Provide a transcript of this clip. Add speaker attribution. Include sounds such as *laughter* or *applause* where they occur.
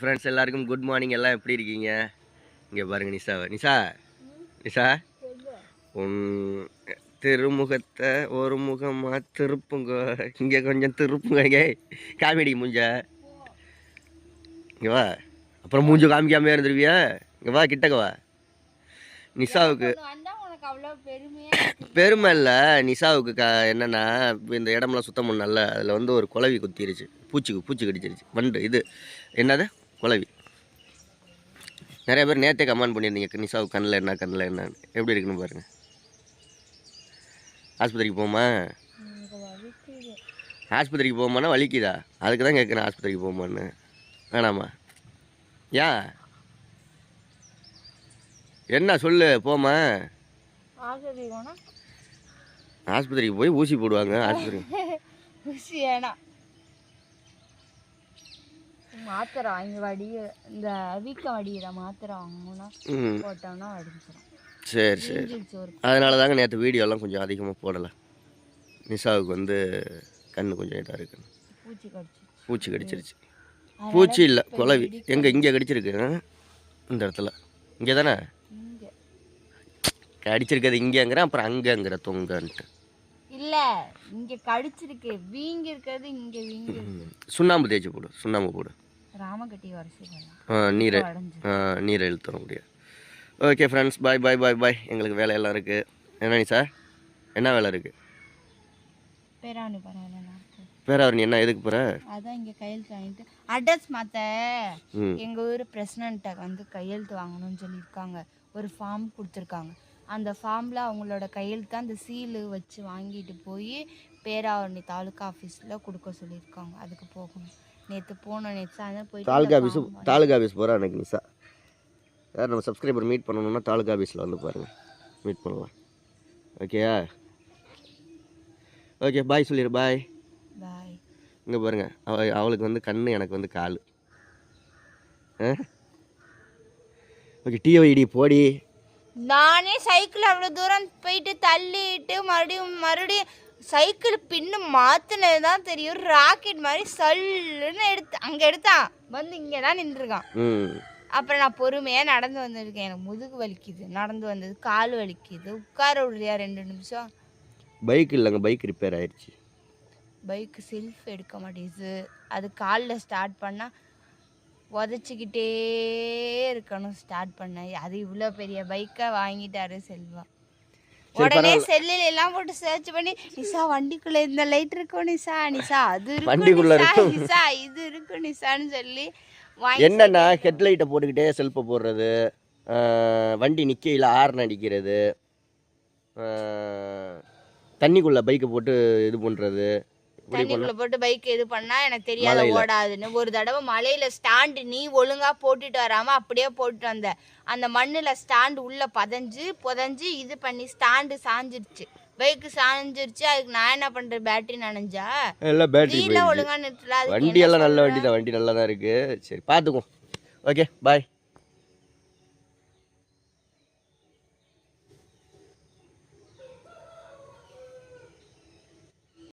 Speaker 1: Friends எல்லாருக்கும் good morning எல்லாம் எப்படி இருக்கீங்க? இங்கே பாருங்க நிஷாவை நிஷா? நிஷா? உன் திருமுகத்தை ஒரு முகமாக திருப்புங்க. இங்கே கொஞ்சம் திருப்புங்க இங்கே. காமெடி மூஞ்ச. இங்கே வா. அப்புறம் மூஞ்ச காமிக்காம இருந்துருவியா? இங்கே வா கிட்டக்க வா. நிஷாவுக்கு *coughs* பெருமை இல்லை. நிஷாவுக்கு க என்னென்னா இந்த இடமெல்லாம் சுத்தம் பண்ணல அதில் வந்து ஒரு குளவி குத்திருச்சு. பூச்சி பூச்சி கடிச்சிருச்சு. வண்டு இது. என்னது? குளவி நிறைய பேர் நேற்றே கமெண்ட் பண்ணியிருந்தீங்க நிஷாவுக்கு கண்ணில் என்ன கண்ணில் என்னன்னு எப்படி இருக்குன்னு பாருங்கள் ஆஸ்பத்திரிக்கு போமா ஆஸ்பத்திரிக்கு போமான்னா வலிக்குதா? அதுக்கு தான் கேட்குறேன் ஆஸ்பத்திரிக்கு போமான்னு வேணாமா? ஏன் என்ன சொல்லு போமா ஆஸ்பத்திரிக்கு போய் ஊசி போடுவாங்க ஆஸ்பத்திரி. *laughs*
Speaker 2: ஊசி வேணாம். மாத்திரை வாங்கி வடி இந்த வீக்கம் வடிகிற மாத்திரை வாங்கணும்னா
Speaker 1: ம்
Speaker 2: போட்டோம்னா வடிச்சிடும்
Speaker 1: சரி சரி. அதனால தாங்க நேற்று வீடியோலாம் கொஞ்சம் அதிகமாக போடலை. நிஷாவுக்கு வந்து கண்ணு கொஞ்சம் இதாக இருக்கு
Speaker 2: பூச்சி கடிச்சு
Speaker 1: பூச்சி கடிச்சிருச்சு. பூச்சி இல்லை குளவி எங்கே இங்கே கடிச்சிருக்கு? இந்த இடத்துல. இங்கே. தானே கடிச்சிருக்கிறது இங்கேங்கிற அப்புறம் அங்கேங்கிற தொங்கன்ட்டு.
Speaker 2: இல்ல இங்க கடிச்சிருக்கு. வீங்கி இருக்கிறது இங்க வீங்கி இருக்கு.
Speaker 1: சுண்ணாம்பு தேய்ச்சி போடு சுண்ணாம்பு போடு.
Speaker 2: ராமகட்டி வரிசைலாம்
Speaker 1: ஆ, நீரை நீரை இழுத்துற முடியாது. ஓகே ஃப்ரெண்ட்ஸ் பாய் பாய் பாய் பாய் எங்களுக்கு வேலையெல்லாம் இருக்குது என்ன சார் என்ன வேலை இருக்குது
Speaker 2: பேராணி பரவாயில்ல நான் இருக்கேன்.
Speaker 1: பேராவர் நீ என்ன எதுக்கு போகிற
Speaker 2: அதான் இங்க கையெழுத்து வாங்கிட்டு அட்ரஸ் மாத்த. எங்க ஊர் பிரசிடண்ட்டை வந்து கையெழுத்து வாங்கணும்னு சொல்லியிருக்காங்க. ஒரு ஃபார்ம் கொடுத்துருக்காங்க. அந்த ஃபார்மில் அவங்களோட கையெழுத்து அந்த சீலு வச்சு வாங்கிட்டு போய் பேராவரணி தாலுக்கா ஆஃபீஸில் கொடுக்க சொல்லியிருக்காங்க. அதுக்கு போகணும். நேற்று போனோம் நேற்று சாயந்தரம் போயிட்டு
Speaker 1: தாலுகா
Speaker 2: அந்த
Speaker 1: ஆஃபீஸு
Speaker 2: form வாங்கி-
Speaker 1: தாலுகா ஆஃபீஸ் போகிறா எனக்கு நிஷா. யார் நம்ம சப்ஸ்கிரைபர் மீட் பண்ணணும்னா தாலுகா ஆஃபீஸில் வந்து பாருங்கள் மீட் பண்ணலாம். ஓகேயா ஓகே பாய் சொல்லிடு பாய்
Speaker 2: பாய்
Speaker 1: இங்கே பாருங்கள் அவ அவளுக்கு வந்து கண்ணு எனக்கு வந்து கால். ஓகே டிஓஇடி போடி.
Speaker 2: நானே சைக்கிள் அவ்வளோ தூரம் போயிட்டு தள்ளிட்டு மறுபடியும் மறுபடியும் சைக்கிள் பின்னு மாற்றினது தான் தெரியும் ராக்கெட் மாதிரி சல்லுன்னு எடுத்து அங்கே எடுத்தான். வந்து இங்கே தான் நின்றுருக்கான் அப்புறம் நான் பொறுமையாக நடந்து வந்திருக்கேன். எனக்கு முதுகு வலிக்குது. நடந்து வந்தது கால் வலிக்குது. உட்கார விடுறியா ரெண்டு நிமிஷம்.
Speaker 1: பைக் இல்லைங்க பைக் ரிப்பேர் ஆயிடுச்சு
Speaker 2: பைக்கு செல்ஃப் எடுக்க மாட்டேங்குது. அது காலில் ஸ்டார்ட் பண்ணால் உதச்சிக்கிட்டே இருக்கணும் ஸ்டார்ட் பண்ண. அது இவ்வளோ பெரிய பைக்கை வாங்கிட்டாரு செல்வா. உடனே செல்லில் எல்லாம் போட்டு சர்ச் பண்ணி நிஷா வண்டிக்குள்ள இந்த லைட் இருக்கும் நிஷா? நிஷா அது இருக்கும்
Speaker 1: இருக்கும்.
Speaker 2: நிஷா? இது இருக்கு நிஷான்னு சொல்லி
Speaker 1: என்னென்னா ஹெட்லைட்டை போட்டுக்கிட்டே செல்ஃபை போடுறது வண்டி நிற்கையில் ஹார்ன் அடிக்கிறது தண்ணிக்குள்ளே பைக்கை போட்டு இது பண்ணுறது
Speaker 2: தண்ணிக்குள்ள போட்டு பைக் இது பண்ணா எனக்கு தெரியாத ஓடாதுன்னு. ஒரு தடவை மலையில ஸ்டாண்டு நீ ஒழுங்கா போட்டுட்டு வராம அப்படியே போட்டுட்டு வந்த. அந்த மண்ணுல ஸ்டாண்டு உள்ள பதஞ்சு புதஞ்சு இது பண்ணி ஸ்டாண்டு சாஞ்சிருச்சு. பைக்கு சாஞ்சிருச்சு. அதுக்கு நான் என்ன பண்றேன் பேட்டரி நனைஞ்சா?
Speaker 1: எல்லாம் பேட்டரி
Speaker 2: ஒழுங்கா நிறுத்தல.
Speaker 1: வண்டி எல்லாம் நல்ல? வண்டி தான் வண்டி நல்லா தான் இருக்குது சரி பார்த்துக்குவோம் ஓகே பாய்